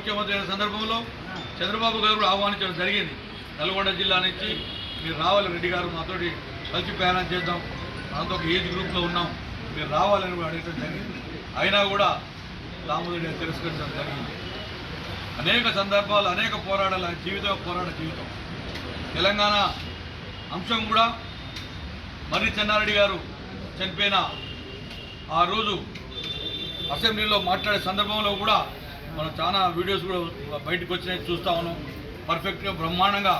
ముఖ్యమంత్రి అయిన సందర్భంలో చంద్రబాబు గారు ఆహ్వానించడం జరిగింది. నల్గొండ జిల్లా నుంచి మీరు రావాలి రెడ్డి గారు మాతోటి కలిసి ప్రయాణం చేద్దాం. మనతో ఒక ఏజ్ గ్రూప్లో ఉన్నాం. మీరు రావాలని కూడా అడగడం జరిగింది. అయినా కూడా దామోదరి తిరస్కరించడం జరిగింది. అనేక సందర్భాలు అనేక పోరాటాలు జీవితం పోరాట జీవితం. తెలంగాణ అంశం కూడా మర్రి చెన్నారెడ్డి గారు చనిపోయిన ఆ రోజు అసెంబ్లీలో మాట్లాడే సందర్భంలో కూడా మనం చాలా వీడియోస్ కూడా బయటకు వచ్చినాయి చూస్తా ఉన్నాం. పర్ఫెక్ట్గా బ్రహ్మాండంగా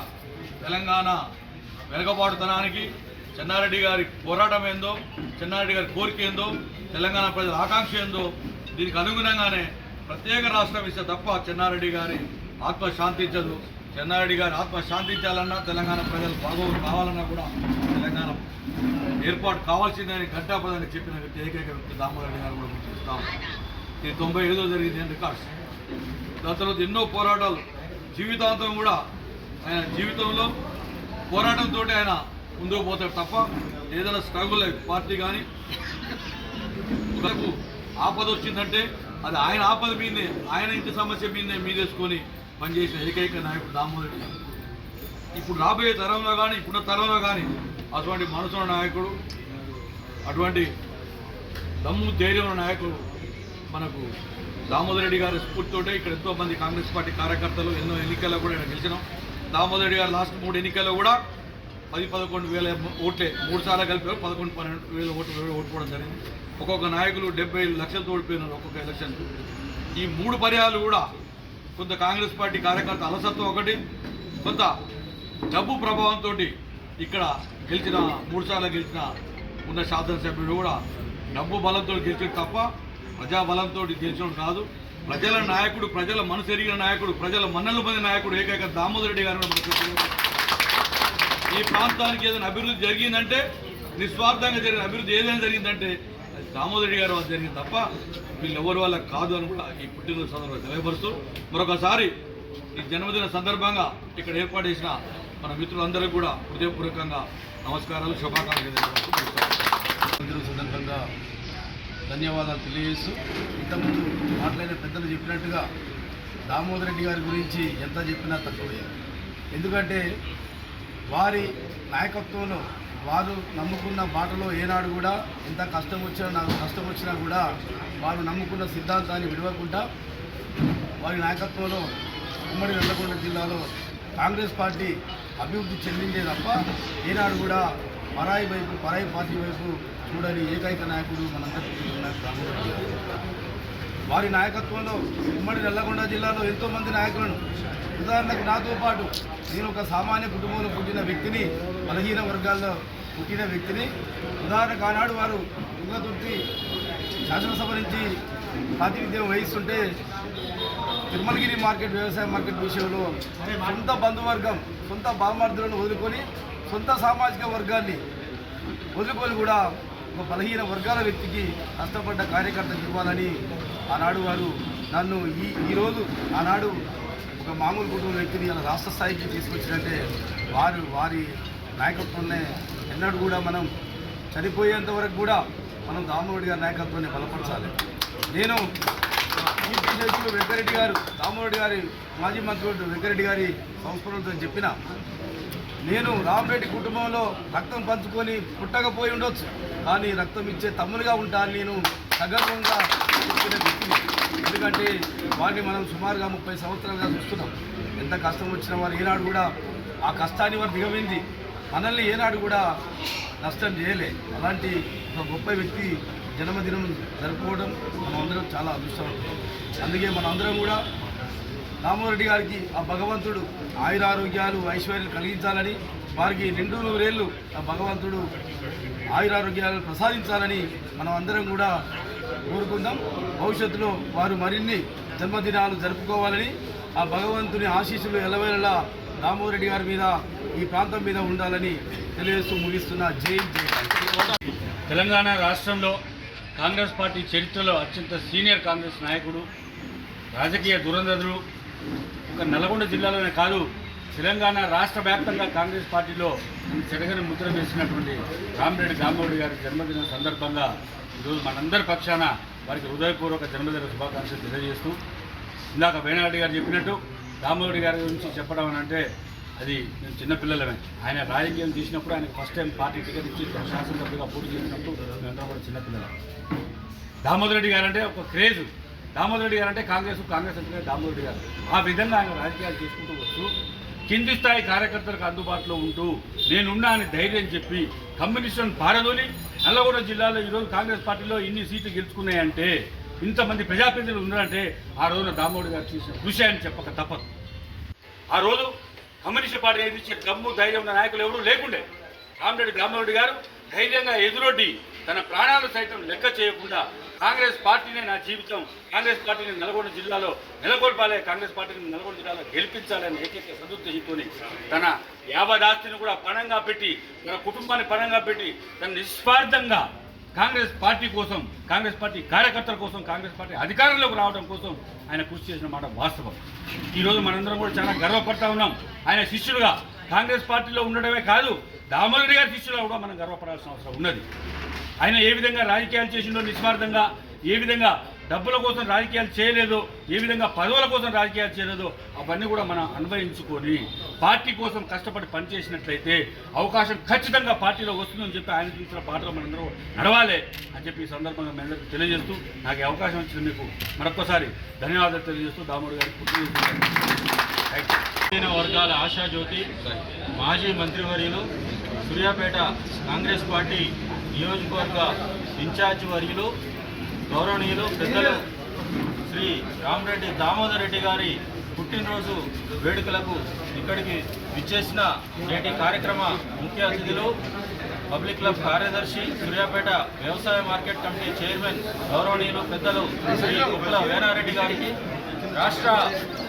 తెలంగాణ వెనకబాటుతనానికి చెన్నారెడ్డి గారి పోరాటం ఏందో చెన్నారెడ్డి గారి కోరిక ఏందో తెలంగాణ ప్రజల ఆకాంక్ష ఏందో దీనికి అనుగుణంగానే ప్రత్యేక రాష్ట్రం ఇస్తే తప్ప చెన్నారెడ్డి గారి ఆత్మ శాంతించదు. చెన్నారెడ్డి గారి ఆత్మ శాంతించాలన్నా తెలంగాణ ప్రజలు బాగోగులు కావాలన్నా కూడా తెలంగాణ ఏర్పాటు కావాల్సిందని ఘంటాపదని చెప్పిన వ్యక్తి ఏకైక వ్యక్తి దామోదరెడ్డి గారు కూడా చూస్తాం ఇది తొంభై ఐదో జరిగింది రికార్డ్స్ దాని తర్వాత ఎన్నో పోరాటాలు. జీవితాంతం కూడా ఆయన జీవితంలో పోరాటంతో ఆయన ముందుకు పోతాడు తప్ప ఏదైనా స్ట్రగుల్ పార్టీ కానీ ఆపద వచ్చిందంటే అది ఆయన ఆపద మీదే ఆయన ఇంటి సమస్య మీదే మీదేసుకొని పనిచేసిన ఏకైక నాయకుడు దామోదర్ ఇప్పుడు రాబోయే తరంలో కానీ ఇప్పుడున్న తరంలో కానీ అటువంటి మనసున్న నాయకుడు అటువంటి దమ్ము ధైర్యం ఉన్న నాయకుడు మనకు దామోదర్ రెడ్డి గారి స్ఫూర్తితోటే ఇక్కడ ఎంతో మంది కాంగ్రెస్ పార్టీ కార్యకర్తలు ఎన్నో ఎన్నికల్లో కూడా ఇక్కడ గెలిచినాం. దామోదర్ రెడ్డి గారు లాస్ట్ మూడు ఎన్నికల్లో కూడా పది పదకొండు వేల ఓట్లే మూడు సార్లు కలిపారు. పదకొండు పన్నెండు వేల ఓట్లు ఓటుకోవడం జరిగింది. ఒక్కొక్క నాయకులు డెబ్బై లక్షలతో ఓడిపోయినారు ఒక్కొక్క ఎలక్షన్ ఈ మూడు పర్యాలు కూడా కొంత కాంగ్రెస్ పార్టీ కార్యకర్త అలసత్వం ఒకటి కొంత డబ్బు ప్రభావంతో ఇక్కడ గెలిచిన మూడు సార్లు గెలిచిన ఉన్న శాసనసభ్యుడు కూడా డబ్బు బలంతో గెలిచడం తప్ప ప్రజా బలంతో గెలిచడం కాదు. ప్రజల నాయకుడు ప్రజల మనసు ఎరిగిన నాయకుడు ప్రజల మన్నలు పొందిన నాయకుడు ఏకైక దామోదర్ రెడ్డి గారు మనకు ఈ ప్రాంతానికి ఏదైనా అభివృద్ధి జరిగిందంటే నిస్వార్థంగా జరిగిన అభివృద్ధి ఏదైనా జరిగిందంటే దామోదర్ రెడ్డి గారు జరిగింది తప్ప వీళ్ళు ఎవరి వల్ల కాదు అని కూడా ఈ పుట్టినరోజు సందర్భంగా తెలియపరుస్తూ మరొకసారి ఈ జన్మదిన సందర్భంగా ఇక్కడ ఏర్పాటు చేసిన మన మిత్రులందరికీ కూడా హృదయపూర్వకంగా నమస్కారాలు శుభాకాంక్షలు సందర్భంగా ధన్యవాదాలు తెలియజేస్తూ ఇంతకుముందు మాట్లాడిన పెద్దలు చెప్పినట్టుగా దామోదర్ రెడ్డి గారి గురించి ఎంత చెప్పినా తక్కువే. ఎందుకంటే వారి నాయకత్వంలో వారు నమ్ముకున్న బాటలో ఏనాడు కూడా ఎంత కష్టం వచ్చినా నాకు కష్టం వచ్చినా కూడా వారు నమ్ముకున్న సిద్ధాంతాన్ని విడవకుండా వారి నాయకత్వంలో ఉమ్మడి నల్లగొండ జిల్లాలో కాంగ్రెస్ పార్టీ అభివృద్ధి చెందిందే తప్ప ఏనాడు కూడా పరాయి వైపు పరాయి పార్టీ వైపు చూడని ఏకైక నాయకుడు మనందరికీ వారి నాయకత్వంలో ఉమ్మడి నల్లగొండ జిల్లాలో ఎంతోమంది నాయకులను ఉదాహరణకు నాతో పాటు నేను ఒక సామాన్య కుటుంబంలో పుట్టిన వ్యక్తిని బలహీన వర్గాల్లో పుట్టిన వ్యక్తిని ఉదాహరణకు ఆనాడు వారు తుంగతుర్తి శాసనసభ నుంచి ప్రాతినిధ్యం వహిస్తుంటే తిరుమలగిరి మార్కెట్ వ్యవసాయ మార్కెట్ విషయంలో సొంత బంధువర్గం సొంత బామర్దులను వదులుకొని సొంత సామాజిక వర్గాన్ని వదులుకొని కూడా ఒక బలహీన వర్గాల వ్యక్తికి కష్టపడ్డ కార్యకర్తకు ఇవ్వాలని ఆనాడు వారు నన్ను ఈ ఈరోజు ఆనాడు ఒక మామూలు కుటుంబ వ్యక్తిని ఇలా రాష్ట్ర స్థాయికి తీసుకొచ్చినట్టే వారు వారి నాయకత్వంనే ఎన్నడూ కూడా మనం చనిపోయేంత వరకు కూడా మనం దామోడి గారి నాయకత్వాన్ని బలపరచాలి. నేను కీర్తి వెంకరెడ్డి గారు దామోదరి గారి మాజీ మంత్రులు వెంకరెడ్డి గారి సంస్మరణతో చెప్పిన నేను రామరెడ్డి కుటుంబంలో రక్తం పంచుకొని పుట్టకపోయి ఉండొచ్చు. కానీ రక్తం ఇచ్చే తమ్మునిగా ఉంటాను నేను సగర్వంగా చెప్పిన వ్యక్తిని. ఎందుకంటే వారిని మనం సుమారుగా ముప్పై సంవత్సరాలుగా చూస్తున్నాం. ఎంత కష్టం వచ్చినా వారు ఏనాడు కూడా ఆ కష్టాన్ని వారు దిగమింది. మనల్ని ఏనాడు కూడా నష్టం చేయలే. అలాంటి ఒక గొప్ప వ్యక్తి జన్మదినం జరుపుకోవడం మనం అందరం చాలా అదృష్టం అందుకే మనం అందరం కూడా రామోరెడ్డి గారికి ఆ భగవంతుడు ఆయురారోగ్యాలు ఐశ్వర్యాలు కలిగించాలని వారికి రెండు నూరేళ్ళు ఆ భగవంతుడు ఆయురారోగ్యాలను ప్రసాదించాలని మనం అందరం కూడా కోరుకుందాం. భవిష్యత్తులో వారు మరిన్ని జన్మదినాలు జరుపుకోవాలని ఆ భగవంతుని ఆశీస్సులు ఎలవేళలా రామోహన్ రెడ్డి గారి మీద ఈ ప్రాంతం మీద ఉండాలని తెలియజేస్తూ ముగిస్తున్న. జై జై. తెలంగాణ రాష్ట్రంలో కాంగ్రెస్ పార్టీ చరిత్రలో అత్యంత సీనియర్ కాంగ్రెస్ నాయకుడు రాజకీయ దురంధరుడు ఒక నల్గొండ జిల్లాలోనే కాదు తెలంగాణ రాష్ట్ర వ్యాప్తంగా కాంగ్రెస్ పార్టీలో చెరగని ముద్ర వేసినటువంటి రామరెడ్డి దామోడి గారి జన్మదిన సందర్భంగా ఈరోజు మనందరి పక్షాన వారికి హృదయపూర్వక జన్మదిన శుభాకాంక్షలు తెలియజేస్తూ ఇందాక వేణారెడ్డి గారు చెప్పినట్టు రామోరెడ్డి గారి గురించి చెప్పడం అని అంటే అది మేము చిన్నపిల్లలమే ఆయన రాజకీయం చేసినప్పుడు ఆయన ఫస్ట్ టైం పార్టీ టికెట్ ఇచ్చి శాసనసభ్యుగా పోటీ చేసినప్పుడు మేమంతా కూడా చిన్నపిల్లలం దామోదర్ రెడ్డి గారంటే అంటే ఒక క్రేజ్ దామోదర్ రెడ్డి గారు అంటే కాంగ్రెస్ కాంగ్రెస్ అంటే దామోదర్ రెడ్డి గారు. ఆ విధంగా ఆయన రాజకీయాలు చేసుకుంటూ వస్తూ కింది స్థాయి కార్యకర్తలకు అందుబాటులో ఉంటూ నేనున్నా అని ధైర్యం చెప్పి కమ్యూనిస్టులను పారదోలి నల్లగొండ జిల్లాలో ఈరోజు కాంగ్రెస్ పార్టీలో ఇన్ని సీట్లు గెలుచుకున్నాయంటే ఇంతమంది ప్రజాప్రతినిధులు ఉన్నారంటే ఆ రోజున దామోదర్ గారు చేసిన కృషి అని చెప్పక తప్పదు. ఆ రోజు కమ్యూనిస్ట్ పార్టీ ఎదిరించే దమ్ము ధైర్యం ఉన్న నాయకులు ఎవరూ లేకుండే. రామరెడ్డి రామరెడ్డి గారు ధైర్యంగా ఎదురొడ్డి తన ప్రాణాలు సైతం లెక్క చేయకుండా కాంగ్రెస్ పార్టీనే నా జీవితం. కాంగ్రెస్ పార్టీని నల్గొండ జిల్లాలో నెలకొల్పాలి. కాంగ్రెస్ పార్టీని నల్గొండ జిల్లాలో గెలిపించాలని ఏకైక సదుద్దేశంతోని తన యావదాస్తిని కూడా పణంగా పెట్టి తన కుటుంబాన్ని పణంగా పెట్టి తన నిస్వార్థంగా కాంగ్రెస్ పార్టీ కోసం కాంగ్రెస్ పార్టీ కార్యకర్తల కోసం కాంగ్రెస్ పార్టీ అధికారంలోకి రావడం కోసం ఆయన కృషి చేసిన మాట వాస్తవం. ఈరోజు మనందరం కూడా చాలా గర్వపడతా ఉన్నాం. ఆయన శిష్యులుగా కాంగ్రెస్ పార్టీలో ఉండడమే కాదు దామోదరి గారి శిష్యులుగా కూడా మనం గర్వపడాల్సిన అవసరం ఉన్నది. ఆయన ఏ విధంగా రాజకీయాలు చేసిండో నిస్వార్థంగా ఏ విధంగా డబ్బుల కోసం రాజకీయాలు చేయలేదో ఏ విధంగా పదవుల కోసం రాజకీయాలు చేయలేదో అవన్నీ కూడా మనం అన్వయించుకొని పార్టీ కోసం కష్టపడి పనిచేసినట్లయితే అవకాశం ఖచ్చితంగా పార్టీలో వస్తుందని చెప్పి ఆయన చూసిన పాటలు మనందరూ నడవాలి అని చెప్పి ఈ సందర్భంగా మీ అందరికీ తెలియజేస్తూ నాకు అవకాశం ఇచ్చిన మీకు మరొకసారి ధన్యవాదాలు తెలియజేస్తూ దామోడు గారికి పుట్టిన వర్గాల ఆశాజ్యోతి మాజీ మంత్రివర్యులు సూర్యాపేట కాంగ్రెస్ పార్టీ నియోజకవర్గ ఇన్ఛార్జ్ వర్యులు గౌరవనీయులు పెద్దలు శ్రీ రామరెడ్డి దామోదర్ రెడ్డి గారి పుట్టినరోజు వేడుకలకు ఇక్కడికి విచ్చేసిన నేటి కార్యక్రమ ముఖ్య అతిథులు పబ్లిక్ క్లబ్ కార్యదర్శి సూర్యాపేట వ్యవసాయ మార్కెట్ కమిటీ చైర్మన్ గౌరవనీయులు పెద్దలు శ్రీ కుప్పల వేణారెడ్డి గారికి రాష్ట్ర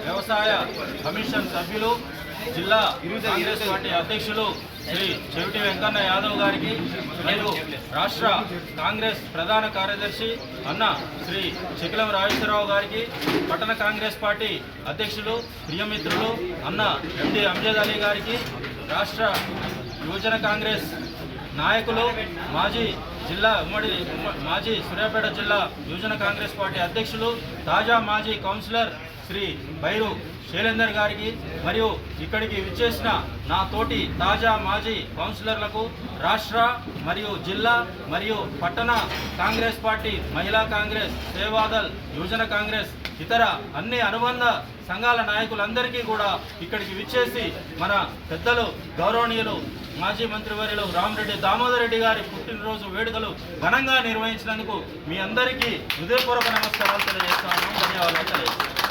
వ్యవసాయ కమిషన్ సభ్యులు జిల్లా కాంగ్రెస్ పార్టీ అధ్యక్షులు శ్రీ చెవిటి వెంకన్న యాదవ్ గారికి నేను రాష్ట్ర కాంగ్రెస్ ప్రధాన కార్యదర్శి అన్న శ్రీ చికిలం రాజేశ్వరరావు గారికి పట్టణ కాంగ్రెస్ పార్టీ అధ్యక్షులు ప్రియమిత్రులు అన్న ఎండి అంజద్ అలీ గారికి రాష్ట్ర యువజన కాంగ్రెస్ నాయకులు మాజీ జిల్లా ఉమ్మడి మాజీ సూర్యాపేట జిల్లా యువజన కాంగ్రెస్ పార్టీ అధ్యక్షులు తాజా మాజీ కౌన్సిలర్ శ్రీ బైరు శైలేందర్ గారికి మరియు ఇక్కడికి విచ్చేసిన నా తోటి తాజా మాజీ కౌన్సిలర్లకు రాష్ట్ర మరియు జిల్లా మరియు పట్టణ కాంగ్రెస్ పార్టీ మహిళా కాంగ్రెస్ సేవాదల్ యువజన కాంగ్రెస్ ఇతర అన్ని అనుబంధ సంఘాల నాయకులందరికీ కూడా ఇక్కడికి విచ్చేసి మన పెద్దలు గౌరవనీయులు మాజీ మంత్రివర్యులు రామరెడ్డి దామోదర్ రెడ్డి గారి పుట్టినరోజు వేడుకలు ఘనంగా నిర్వహించినందుకు మీ అందరికీ హృదయపూర్వక నమస్కారాలు తెలియజేస్తాను ధన్యవాదాలు. తెలియజేస్తాను